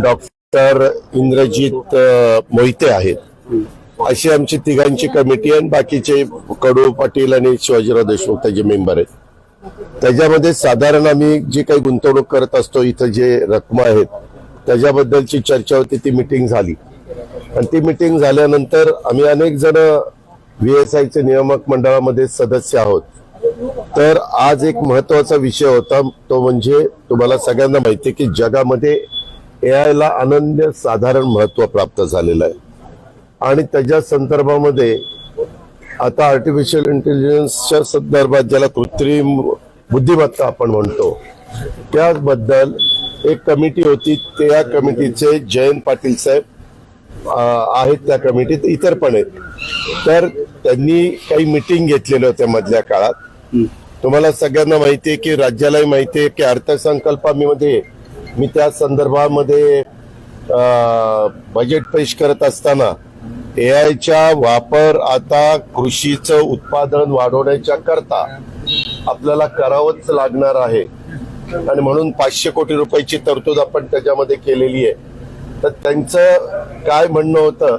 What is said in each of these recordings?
Doctor Indrajit Mohite आहेत. अशी आमची तिघांची कमिटी आहे आणि बाकीचे कडू पाटील आणि शिवाजीराव देशमुख त्याचे मेंबर आहेत. त्याच्यामध्ये साधारण आम्ही जी काही गुंतवणूक करत असतो इथं जे रक्कम आहेत त्याच्याबद्दलची चर्चा होती ती मिटिंग झाली. आणि ती मिटिंग झाल्यानंतर आम्ही अनेक जण व्ही एस आयचे नियामक मंडळामध्ये सदस्य आहोत. तर आज एक महत्त्वाचा विषय होता तो म्हणजे तुम्हाला सगळ्यांना माहिती आहे की जगामध्ये ए आयला आनंद अनन्य साधारण महत्त्व प्राप्त झालेलं आहे. आणि त्याच्या संदर्भामध्ये आता आर्टिफिशियल इंटेलिजन्सच्या संदर्भात ज्याला कृत्रिम बुद्धिमत्ता आपण म्हणतो त्याबद्दल एक कमिटी होती. त्या कमिटीचे जयंत पाटील साहेब आहेत त्या कमिटीत इतर पण आहेत. तर त्यांनी काही मिटिंग घेतलेल्या होत्या मधल्या काळात. तुम्हाला सगळ्यांना माहिती आहे की राज्यालाही माहिती आहे की अर्थसंकल्पामध्ये मी त्या संदर्भामध्ये बजेट पेश करत असताना ए आयचा वापर आता कृषीचं उत्पादन वाढवण्याच्या करता आपल्याला करावंच लागणार आहे. आणि म्हणून पाचशे कोटी रुपयाची तरतूद आपण त्याच्यामध्ये केलेली आहे. तर त्यांचं काय म्हणणं होतं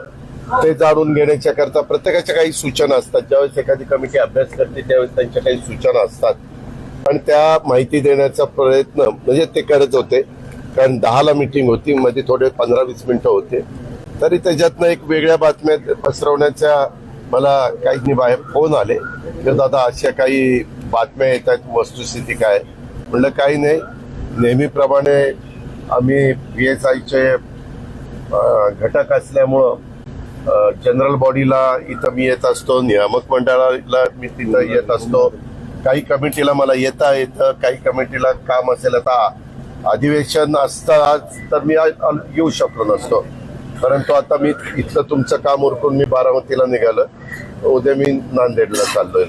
ते जाणून घेण्याच्या करता प्रत्येकाच्या काही सूचना असतात. ज्यावेळेस एखादी कमिटी अभ्यास करते त्यावेळेस त्यांच्या काही सूचना असतात. आणि त्या माहिती देण्याचा प्रयत्न म्हणजे ते करत होते. कारण दहाला मीटिंग होती मध्ये थोडे पंधरा वीस मिनिटं होते. तरी त्याच्यातनं एक वेगळ्या बातम्या पसरवण्याच्या मला काही बाहेर फोन आले. की दादा अशा काही बातम्या येत आहेत वस्तुस्थिती काय? म्हणलं काही नाही. नेहमीप्रमाणे आम्ही पी एस आयचे घटक असल्यामुळं जनरल बॉडीला इथं मी येत असतो नियामक मंडळाला मी तिथं येत असतो. काही कमिटीला मला येता येतं काही कमिटीला काम असेल आता अधिवेशन असतं आज तर मी येऊ शकलो नसतो. परंतु आता मी इथलं तुमचं काम उरकून मी बारामतीला निघालं. उद्या मी नांदेडला चाललोय.